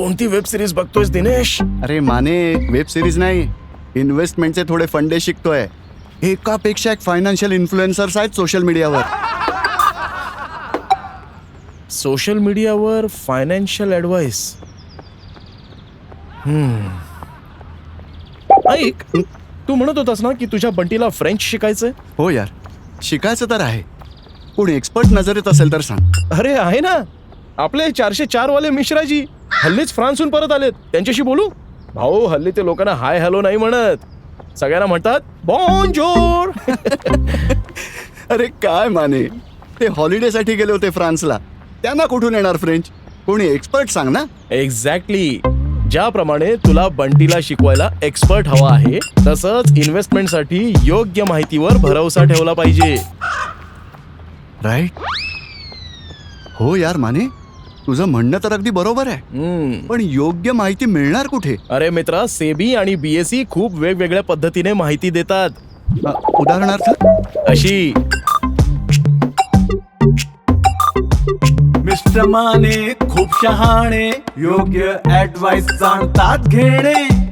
कोणती web series बघतोयस Dinesh? अरे Mane web series नाही. इन्व्हेस्टमेंटचे थोडे फंडे शिकतोय. एकापेक्षा एक फायनान्शियल इन्फ्लुएन्सर्स आहेत सोशल मीडियावर सोशल मीडियावर फायनान्शियल ऍडवाइस ऐक तू म्हणत होतास ना की तुझ्या बंटीला फ्रेंच शिकायचंय? हो यार शिकायचं तर आहे. कोणी एक्सपर्ट नजरेत असेल तर सांग. अरे आहे ना. आपले चारशे चार वाले मिश्राजी हल्लीच फ्रान्सहून परत आलेत. त्यांच्याशी बोलू? भाऊ हल्ली ते लोकांना हाय हॅलो नाही म्हणत. सगळ्यांना म्हणतात बॉन्जोर अरे काय माने? ते हॉलिडेसाठी गेले होते फ्रान्सला. त्यांना कुठून येणार फ्रेंच? कोणी एक्सपर्ट सांग ना. एक्झॅक्टली ज्याप्रमाणे तुला बंटीला शिकवायला एक्सपर्ट हवा आहे तसंच इन्व्हेस्टमेंटसाठी योग्य माहितीवर भरवसा ठेवला पाहिजे. राईट हो यार माने. तुझं म्हणणं तर अगदी बरोबर आहे. हम्म. पण योग्य माहिती मिळणार कुठे? अरे मित्रा सेबी आणि बीएसई खूप वेगवेगळ्या पद्धतीने माहिती देतात. अ, उदाहरणार्थ? अशी. मिस्टर माने खूप शहाणे योग्य ऍडवाइस जाणतात घेणे.